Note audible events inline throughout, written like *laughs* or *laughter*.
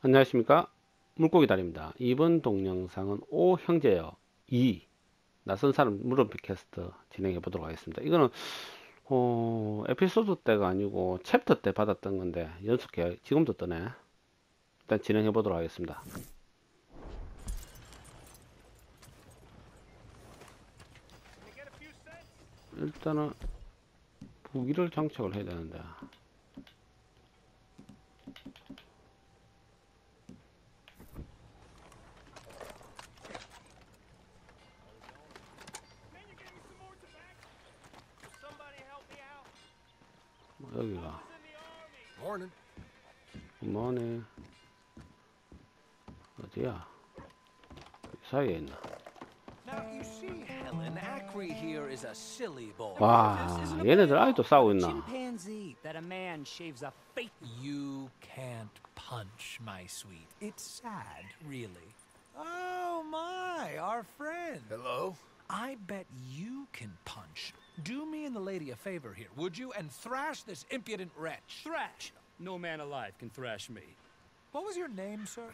안녕하십니까? 물고기 다리입니다. 이번 동영상은 오 형제여 2 낯선 사람 물음표 캐스트 진행해 보도록 하겠습니다. 이거는 어, 에피소드 때가 아니고 챕터 때 받았던 건데 연속해 지금도 뜨네. 일단 진행해 보도록 하겠습니다. 일단은 무기를 장착을 해야 되는데 여기가 Morning. 뭐네 어디야 이 사이에 있나 Now you see, Helen, Acri here is a silly boy. 와 얘네들 아직도 싸우고 있나 chimpanzee that a man shaves a face. You can't punch, my sweet. It's sad, really. Oh my, our friend. Hello? I bet you can punch. Do me and the lady a favor here, would you? And thrash this impudent wretch. Thrash. No man alive can thrash me. What was your name, sir?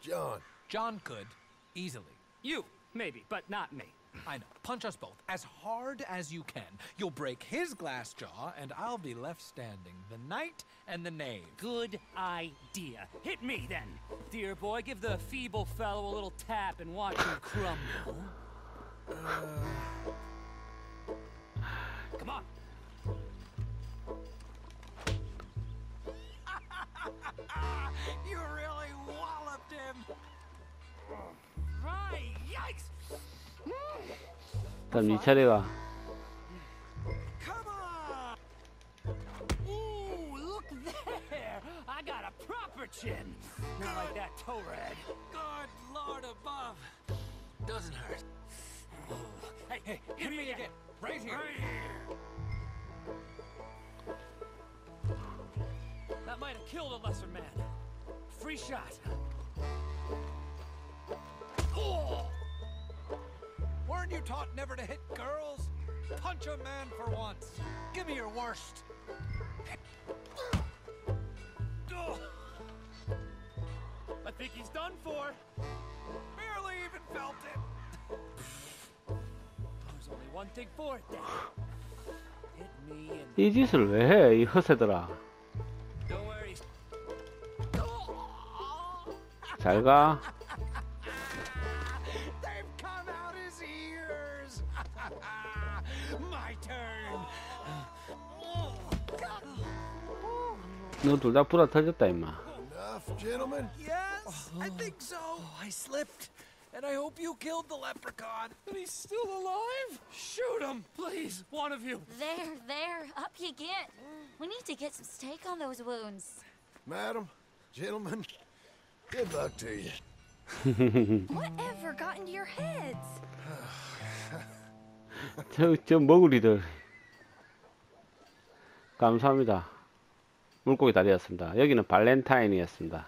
John. John could, easily. You, maybe, but not me. I know. Punch us both as hard as you can. You'll break his glass jaw, and I'll be left standing. The knight and the knave. Good idea. Hit me then. Dear boy, give the feeble fellow a little tap and watch him crumble. Come on. *laughs* You really walloped him. Right, yikes! 다음 이 차례가 Come on. Ooh, look there! I got a proper chin. Not like that toe rag. Good Lord above. Doesn't hurt. Hey, hey, hit me again. Right here. That might have killed a lesser man. Free shot. Oh! Weren't you taught never to hit girls? Punch a man for once. Give me your worst. I think he's done for. 이 짓을 왜 해 이 허세들아. 잘가. My turn. 너둘 다 불어 터졌다 임마 gentlemen? Yes, I think so. I slipped. And I hope you killed the leprechaun. And he's still alive? Shoot him, please, one of you. There, there, up you get. We need to get some steak on those wounds. Madam? Gentlemen? Good luck to you. Whatever got into your heads? 저, 저 머구리들 감사합니다 물고기 다리였습니다 여기는 발렌타인이었습니다